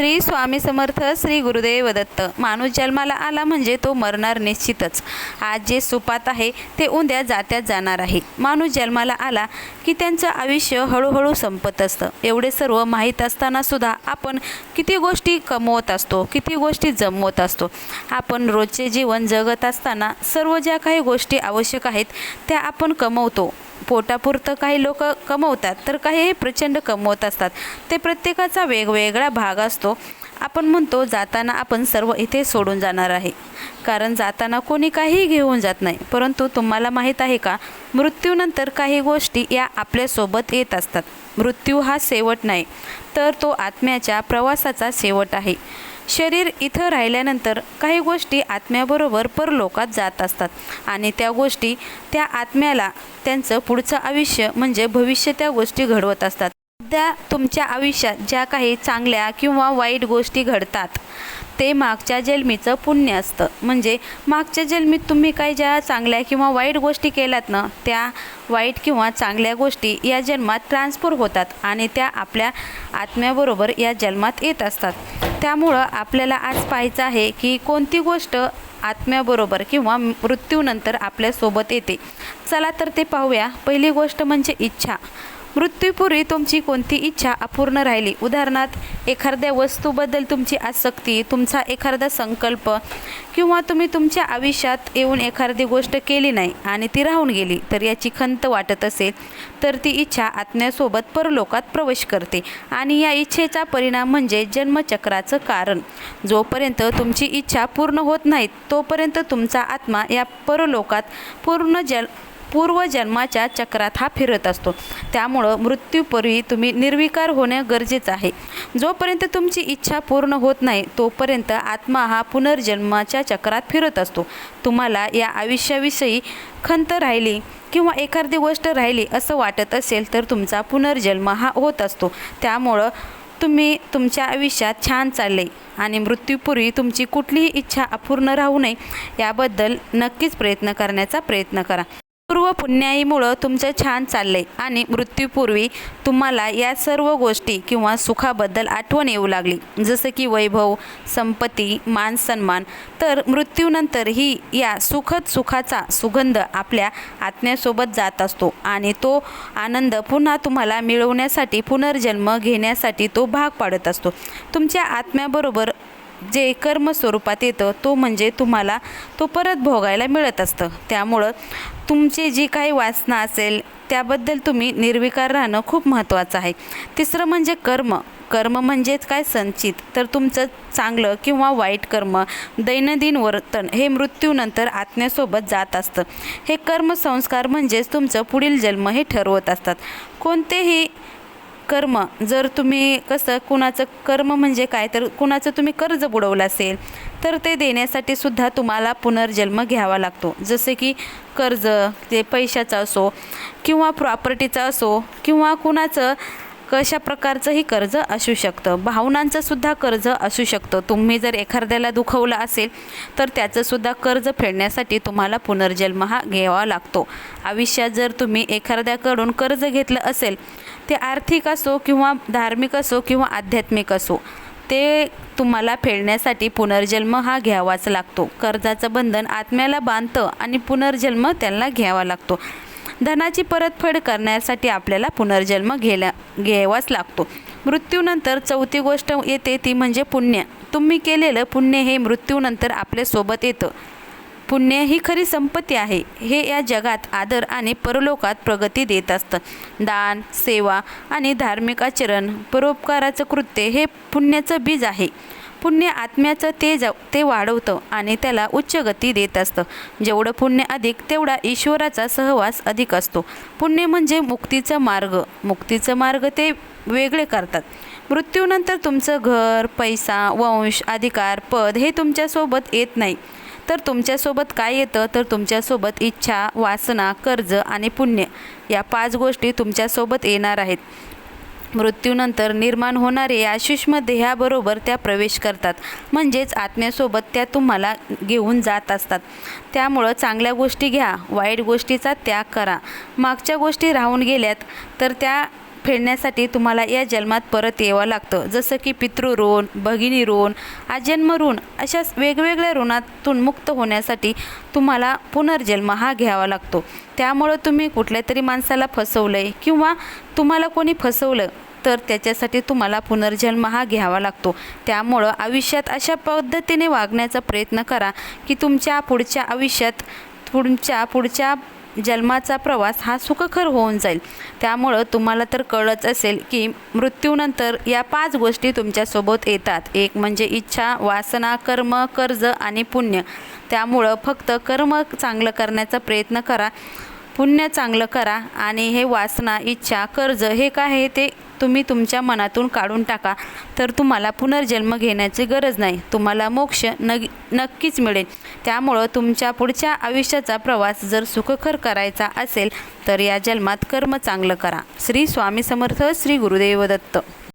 श्री स्वामी समर्थ श्री गुरुदेव दत्त. माणूस जन्माला आला म्हणजे तो मरणार निश्चितच. आज जे सुपात आहे ते उद्या जात्यात जाणार आहे. माणूस जन्माला आला की त्यांचं आयुष्य हळूहळू संपत असतं. एवढे सर्व माहीत असताना सुद्धा आपण किती गोष्टी कमवत असतो किती गोष्टी जमवत असतो. आपण रोजचे जीवन जगत असताना सर्व ज्या काही गोष्टी आवश्यक आहेत त्या आपण कमवतो. पोटापुरतं काही लोक कमवतात तर काही हे प्रचंड कमवत असतात. ते प्रत्येकाचा वेगवेगळा भाग असतो. आपण म्हणतो जाताना आपण सर्व इथे सोडून जाणार आहे. कारण जाताना कोणी काहीही घेऊन जात नाही. परंतु तुम्हाला माहीत आहे का मृत्यूनंतर काही गोष्टी या आपल्यासोबत येत असतात. मृत्यू हा शेवट नाही तर तो आत्म्याच्या प्रवासाचा शेवट आहे. शरीर इथं राहिल्यानंतर काही गोष्टी आत्म्याबरोबर परलोकात जात असतात आणि त्या गोष्टी त्या आत्म्याला त्यांचं पुढचं आयुष्य म्हणजे भविष्य त्या गोष्टी घडवत असतात. सध्या तुमच्या आयुष्यात ज्या काही चांगल्या किंवा वाईट गोष्टी घडतात ते मागच्या जन्मीचं पुण्य असतं. म्हणजे मागच्या जन्मीत तुम्ही काही ज्या चांगल्या किंवा वाईट गोष्टी केल्यात ना त्या वाईट किंवा चांगल्या गोष्टी या जन्मात ट्रान्सफर होतात आणि त्या आपल्या आत्म्याबरोबर या जन्मात येत असतात. त्यामुळं आपल्याला आज पाहायचं आहे की कोणती गोष्ट आत्म्याबरोबर किंवा मृत्यूनंतर आपल्यासोबत येते. चला तर ते पाहूया. पहिली गोष्ट म्हणजे इच्छा. मृत्यूपूर्वी तुमची कोणती इच्छा अपूर्ण राहिली? उदाहरणार्थ एखाद्या वस्तूबद्दल तुमची आसक्ती तुमचा एखादा संकल्प किंवा तुम्ही तुमच्या आयुष्यात येऊन एखादी गोष्ट केली नाही आणि ती राहून गेली तर याची खंत वाटत असेल तर ती इच्छा आत्म्यासोबत परलोकात प्रवेश करते. आणि या इच्छेचा परिणाम म्हणजे जन्मचक्राचं कारण. जोपर्यंत तुमची इच्छा पूर्ण होत नाही तोपर्यंत तुमचा आत्मा या परलोकात पूर्ण जल पूर्वजन्माच्या चक्रात हा फिरत असतो. त्यामुळं मृत्यूपूर्वी तुम्ही निर्विकार होणे गरजेचं आहे. जोपर्यंत तुमची इच्छा पूर्ण होत नाही तोपर्यंत आत्मा हा पुनर्जन्माच्या चक्रात फिरत असतो. तुम्हाला या आयुष्याविषयी खंत राहिली किंवा एखादी गोष्ट राहिली असं वाटत असेल तर तुमचा पुनर्जन्म हा होत असतो. त्यामुळं तुम्ही तुमच्या आयुष्यात छान चालले आणि मृत्यूपूर्वी तुमची कुठलीही इच्छा अपूर्ण राहू नये याबद्दल नक्कीच प्रयत्न करण्याचा प्रयत्न करा. पूर्व पुण्याईमुळं तुमचं छान चाललंय आणि मृत्यूपूर्वी तुम्हाला या सर्व गोष्टी किंवा सुखाबद्दल आठवण येऊ लागली. जसं की वैभव संपत्ती मान सन्मान. तर मृत्यूनंतर ही या सुखद सुखाचा सुगंध आपल्या आत्म्यासोबत जात असतो आणि तो आनंद पुन्हा तुम्हाला मिळवण्यासाठी पुनर्जन्म घेण्यासाठी तो भाग पाडत असतो. तुमच्या आत्म्याबरोबर जे कर्म स्वरूपात येतं तो म्हणजे तुम्हाला तो परत भोगायला मिळत असतं. त्यामुळं तुमची जी काही वासना असेल त्याबद्दल तुम्ही निर्विकार राहणं खूप महत्त्वाचं आहे. तिसरं म्हणजे कर्म. कर्म म्हणजेच काय? संचित. तर तुमचं चांगलं किंवा वाईट कर्म दैनंदिन वर्तन हे मृत्यूनंतर आत्म्यासोबत जात असतं. हे कर्मसंस्कार म्हणजेच तुमचं पुढील जन्म हे ठरवत असतात. कोणतेही कर्म. जर तुम्ही कसं कुणाचं कर्म म्हणजे काय तर कुणाचं तुम्ही कर्ज बुडवलं असेल तर ते देण्यासाठी सुद्धा तुम्हाला पुनर्जन्म घ्यावा लागतो. जसे की कर्ज ते पैशाचं असो किंवा प्रॉपर्टीचा असो किंवा कुणाचं कशा प्रकारचंही कर्ज असू शकतं. भावनांचं सुद्धा कर्ज असू शकतं. तुम्ही जर एखाद्याला दुखवलं असेल तर त्याचंसुद्धा कर्ज फेडण्यासाठी तुम्हाला पुनर्जन्म हा घ्यावा लागतो. आयुष्यात जर तुम्ही एखाद्याकडून कर्ज घेतलं असेल ते आर्थिक असो किंवा धार्मिक असो किंवा आध्यात्मिक असो ते तुम्हाला फेडण्यासाठी पुनर्जन्म हा घ्यावाच लागतो. कर्जाचं बंधन आत्म्याला बांधतं आणि पुनर्जन्म त्यांना घ्यावा लागतो. धनाची परतफेड करण्यासाठी आपल्याला पुनर्जन्म घ्यायला घ्यावाच लागतो. मृत्यूनंतर चौथी गोष्ट येते ती म्हणजे पुण्य. तुम्ही केलेलं पुण्य हे मृत्यूनंतर आपल्यासोबत येतं. पुण्य ही खरी संपत्ती आहे. हे या जगात आदर आणि परलोकात प्रगती देत असतं. दान सेवा आणि धार्मिक आचरण परोपकाराचं कृत्य हे पुण्याचं बीज आहे. पुण्य आत्म्याचं ते जा ते वाढवतं आणि त्याला उच्च गती देत असतं. जेवढं पुण्य अधिक तेवढा ईश्वराचा सहवास अधिक असतो. पुण्य म्हणजे मुक्तीचा मार्ग. मुक्तीचं मार्ग ते वेगळे करतात. मृत्यूनंतर तुमचं घर पैसा वंश अधिकार पद हे तुमच्यासोबत येत नाही. तर तुमच्यासोबत काय येतं? तर तुमच्यासोबत इच्छा वासना कर्ज आणि पुण्य. या पाच गोष्टी तुमच्यासोबत येणार आहेत. मृत्यूनंतर निर्माण होणारे या सूक्ष्म देहाबरोबर त्या प्रवेश करतात. म्हणजेच आत्म्यासोबत त्या तुम्हाला घेऊन जात असतात. त्यामुळं चांगल्या गोष्टी घ्या वाईट गोष्टीचा त्याग करा. मागच्या गोष्टी राहून गेल्यात तर त्या फेडण्यासाठी तुम्हाला या जन्मात परत यावं लागतं. जसं की पितृऋण भगिनी ऋण आजन्म ऋण अशा वेगवेगळ्या ऋणातून मुक्त होण्यासाठी तुम्हाला पुनर्जन्म हा घ्यावा लागतो. त्यामुळं तुम्ही कुठल्या तरी माणसाला फसवलं आहे किंवा तुम्हाला कोणी फसवलं तर त्याच्यासाठी तुम्हाला पुनर्जन्म हा घ्यावा लागतो. त्यामुळं आयुष्यात अशा पद्धतीने वागण्याचा प्रयत्न करा की तुमच्या पुढच्या आयुष्यात तुमच्या पुढच्या जन्माचा प्रवास हा सुखकर होऊन जाईल. त्यामुळं तुम्हाला तर कळत असेल की मृत्यूनंतर या पाच गोष्टी तुमच्यासोबत येतात. एक म्हणजे इच्छा वासना कर्म कर्ज आणि पुण्य. त्यामुळं फक्त कर्म चांगलं करण्याचा प्रयत्न करा पुण्य चांगलं करा आणि हे वासना इच्छा कर्ज हे काय आहे ते तुम्ही तुमच्या मनातून काढून टाका. तर तुम्हाला पुनर्जन्म घेण्याची गरज नाही. तुम्हाला मोक्ष नग नक्कीच मिळेल. त्यामुळं तुमच्या पुढच्या आयुष्याचा प्रवास जर सुखकर करायचा असेल तर या जन्मात कर्म चांगलं करा. श्री स्वामी समर्थ श्री गुरुदेव दत्त.